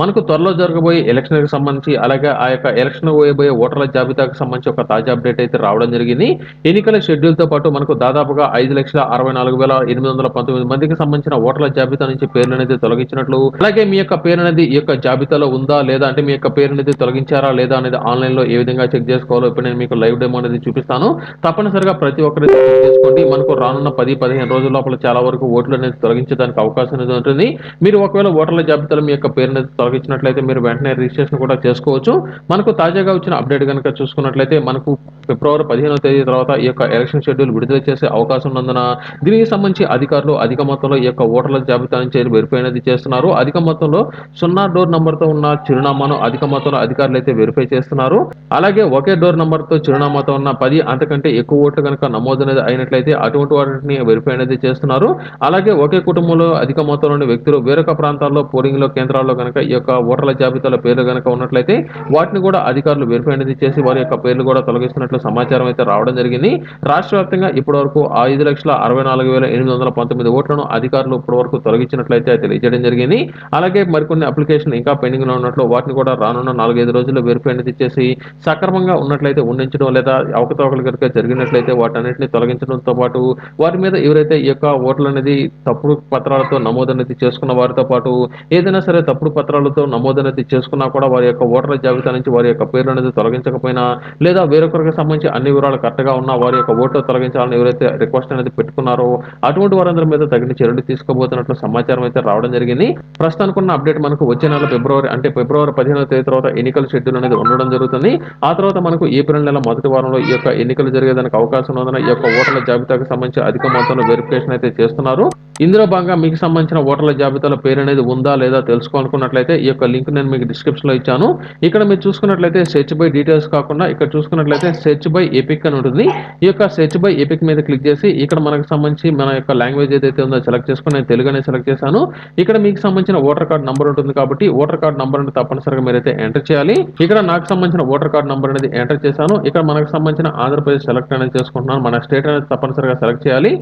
మనకు త్వరలో జరగబోయే ఎలక్షన్కి సంబంధించి అలాగే ఆ యొక్క ఎలక్షన్ పోయబోయే ఓటర్ల జాబితాకు సంబంధించి ఒక తాజా అప్డేట్ అయితే రావడం జరిగింది. ఎన్నికల షెడ్యూల్తో పాటు మనకు దాదాపుగా ఐదు లక్షల అరవై నాలుగు వేల ఎనిమిది వందల పంతొమ్మిది మందికి సంబంధించిన ఓటర్ల జాబితా నుంచి పేర్లు అనేది తొలగించినట్లు అలాగే మీ యొక్క పేరు అనేది ఈ యొక్క జాబితాలో ఉందా లేదా అంటే మీ యొక్క పేరు అనేది తొలగించారా లేదా అనేది ఆన్లైన్లో ఏ విధంగా చెక్ చేసుకోవాలో ఇప్పుడు నేను మీకు లైవ్ డెమో అనేది చూపిస్తాను. తప్పనిసరిగా ప్రతి ఒక్కరి చెక్ చేసుకోండి. మనకు రానున్న పది పదిహేను రోజుల లోపల చాలా వరకు ఓట్లు అనేది తొలగించడానికి అవకాశం అనేది ఉంటుంది. మీరు ఒకవేళ ఓటర్ల జాబితాలో మీ యొక్క పేరు అనేది తొలగించినట్లయితే మీరు వెంటనే రిజిస్ట్రేషన్ కూడా చేసుకోవచ్చు. మనకు తాజాగా వచ్చిన అప్డేట్ కనుక చూసుకున్నట్లయితే మనకు ఫిబ్రవరి పదిహేనవ తేదీ తర్వాత ఈ యొక్క ఎలక్షన్ షెడ్యూల్ విడుదల చేసే అవకాశం ఉన్నందున దీనికి సంబంధించి అధికారులు అధిక మొత్తంలో ఈ యొక్క ఓటర్ల జాబితా చేరి వెరిఫై అనేది చేస్తున్నారు. అధిక మొత్తంలో సున్నా డోర్ నంబర్తో ఉన్న చిరునామాను అధిక మొత్తంలో అధికారులు అయితే వెరిఫై చేస్తున్నారు. అలాగే ఒకే డోర్ నంబర్తో చిరునామాతో ఉన్న పది అంతకంటే ఎక్కువ ఓట్లు కనుక నమోదు అనేది అయినట్లయితే అటువంటి వాటిని వెరిఫై అనేది చేస్తున్నారు. అలాగే ఒకే కుటుంబంలో అధిక మొత్తంలోని వ్యక్తులు వేరొక ప్రాంతాల్లో పోలింగ్లో కేంద్రాల్లో కనుక ఈ యొక్క ఓటర్ల జాబితాలో పేర్లు కనుక ఉన్నట్లయితే వాటిని కూడా అధికారులు వెరిఫై అనేది చేసి వారి యొక్క పేర్లు కూడా తొలగిస్తున్నట్లు సమాచారం అయితే రావడం జరిగింది. రాష్ట్ర వ్యాప్తంగా ఇప్పటివరకు ఐదు లక్షల అరవై నాలుగు వేల ఎనిమిది వందల పంతొమ్మిది ఓట్లను అధికారులు ఇప్పటి వరకు తొలగించినట్లయితే తెలియజేయడం జరిగింది. అలాగే మరికొన్ని అప్లికేషన్ ఇంకా పెండింగ్లో ఉన్నట్లు వాటిని కూడా రానున్న నాలుగైదు రోజుల్లో వెరిఫై అనేది చేసి సక్రమంగా ఉన్నట్లయితే ఉండించడం లేదా అవకతవకలు కనుక జరిగినట్లయితే వాటన్నిటిని తొలగించడంతో పాటు వారి మీద ఎవరైతే ఈ యొక్క ఓట్లు అనేది తప్పుడు పత్రాలతో నమోదు అనేది చేసుకున్న వారితో పాటు ఏదైనా సరే తప్పుడు పత్రాలు నమోదు అనేది చేసుకున్నా కూడా వారి యొక్క ఓటర్ల జాబితా నుంచి వారి యొక్క పేరు అనేది తొలగించకపోయినా లేదా వేరొకరికి సంబంధించి అన్ని వివరాలు కరెక్ట్గా ఉన్నా వారి యొక్క ఓటర్ తొలగించాలని ఎవరైతే రిక్వెస్ట్ అనేది పెట్టుకున్నారో అటువంటి వారందరి మీద తగిన చర్యలు తీసుకోబోతున్నట్లు సమాచారం అయితే రావడం జరిగింది. ప్రస్తుతానికి ఉన్న అప్డేట్ మనకు వచ్చే నెల ఫిబ్రవరి అంటే ఫిబ్రవరి పదిహేనవ తేదీ తర్వాత ఎన్నికల షెడ్యూల్ అనేది ఉండడం జరుగుతుంది. ఆ తర్వాత మనకు ఏప్రిల్ నెల మొదటి వారంలో ఈ యొక్క ఎన్నికలు జరిగేదానికి అవకాశం ఉన్నందున ఈ యొక్క ఓటర్ల జాబితాకు సంబంధించి అధిక మొత్తంలో వెరిఫికేషన్ అయితే చేస్తున్నారు. ఇందులో భాగంగా మీకు సంబంధించిన ఓటర్ల జాబితాలో పేరు అనేది ఉందా లేదా తెలుసుకోవాలనుకున్నట్లయితే ఈ యొక్క లింక్ నేను మీకు డిస్క్రిప్షన్లో ఇచ్చాను. ఇక్కడ మీరు చూసుకున్నట్లయితే సెర్చ్ బై డీటెయిల్స్ కాకుండా ఇక్కడ చూసుకున్నట్లయితే సెర్చ్ బై ఎపిక్ అని ఉంటుంది. ఈ యొక్క సెర్చ్ బై ఎపిక్ మీద క్లిక్ చేసి ఇక్కడ మనకు సంబంధించి మన యొక్క లాంగ్వేజ్ ఏదైతే ఉందో సెలెక్ట్ చేసుకుని నేను తెలుగు అనేది సెలెక్ట్ చేశాను. ఇక్కడ మీకు సంబంధించిన ఓటర్ కార్డ్ నంబర్ ఉంటుంది కాబట్టి ఓటర్ కార్డ్ నంబర్ అనేది తప్పనిసరిగా మీరైతే ఎంటర్ చేయాలి. ఇక్కడ నాకు సంబంధించిన ఓటర్ కార్డ్ నంబర్ అనేది ఎంటర్ చేశాను. ఇక్కడ మనకు సంబంధించిన ఆంధ్రప్రదేశ్ సెలెక్ట్ అనేది చేసుకుంటున్నాను. మన స్టేట్ అనేది తప్పనిసరిగా సెలెక్ట్ చేయాలి.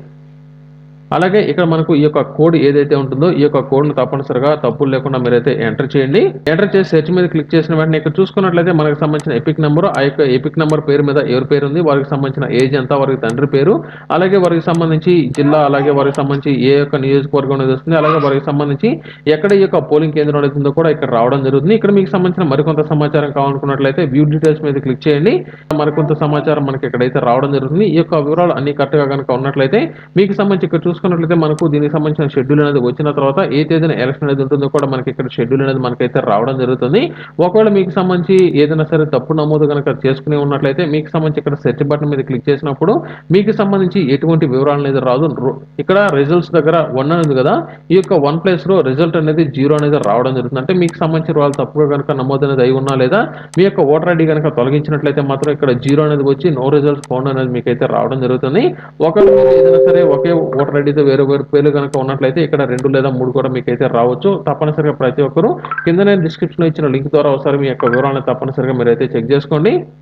అలాగే ఇక్కడ మనకు ఈ యొక్క కోడ్ ఏదైతే ఉంటుందో ఈ యొక్క కోడ్ను తప్పనిసరిగా తప్పులు లేకుండా మీరైతే ఎంటర్ చేయండి. ఎంటర్ చేసి సెర్చ్ మీద క్లిక్ చేసిన వెంటనే ఇక్కడ చూసుకున్నట్లయితే మనకు సంబంధించిన ఎపిక్ నెంబర్ ఆ యొక్క ఎపిక్ నెంబర్ పేరు మీద ఎవరి పేరు ఉంది వారికి సంబంధించిన ఏజ్ ఎంత వారికి తండ్రి పేరు అలాగే వారికి సంబంధించి జిల్లా అలాగే వారికి సంబంధించి ఏ యొక్క నియోజకవర్గం అనేది వస్తుంది అలాగే వారికి సంబంధించి ఎక్కడ ఈ యొక్క పోలింగ్ కేంద్రం అనేది ఉందో కూడా ఇక్కడ రావడం జరుగుతుంది. ఇక్కడ మీకు సంబంధించిన మరికొంత సమాచారం కావాలనుకున్నట్లయితే వ్యూ డీటెయిల్స్ మీద క్లిక్ చేయండి. మరికొంత సమాచారం మనకి ఇక్కడైతే రావడం జరుగుతుంది. ఈ యొక్క వివరాలు అన్ని కరెక్ట్గా కనుక ఉన్నట్లయితే మీకు సంబంధించి ఇక్కడ చూసుకున్నట్లయితే మనకు దీనికి సంబంధించిన షెడ్యూల్ అనేది వచ్చిన తర్వాత ఏ తేదీన ఎలక్షన్ అనేది ఉంటుందో కూడా మనకి ఇక్కడ షెడ్యూల్ అనేది మనకైతే రావడం జరుగుతుంది. ఒకవేళ మీకు సంబంధించి ఏదైనా సరే తప్పు నమోదు కనుక చేసుకుని ఉన్నట్లయితే మీకు సంబంధించి ఇక్కడ సెర్చ్ బటన్ మీద క్లిక్ చేసినప్పుడు మీకు సంబంధించి ఎటువంటి వివరాలు అనేది రాదు. ఇక్కడ రిజల్ట్స్ దగ్గర వన్ అనేది కదా ఈ యొక్క వన్ ప్లేస్లో రిజల్ట్ అనేది జీరో అనేది రావడం జరుగుతుంది. అంటే మీకు సంబంధించిన వాళ్ళు తప్పుగా కనుక నమోదు అనేది అయి ఉన్నా లేదా మీ యొక్క ఓటర్ ఐడి కనుక తొలగించినట్లయితే మాత్రం ఇక్కడ జీరో అనేది వచ్చి నో రిజల్ట్స్ ఫోన్ అనేది మీకు అయితే రావడం జరుగుతుంది. ఒకవేళ ఏదైనా సరే ఒకే ఓటర్ అయితే వేరే వేరు పేర్లు కనుక ఉన్నట్లయితే ఇక్కడ రెండు లేదా మూడు కూడా మీకు అయితే రావచ్చు. తప్పనిసరిగా ప్రతి ఒక్కరు కింద నేను డిస్క్రిప్షన్లో ఇచ్చిన లింక్ ద్వారా ఒకసారి మీ యొక్క వివరాలను తప్పనిసరిగా మీరు అయితే చెక్ చేసుకోండి.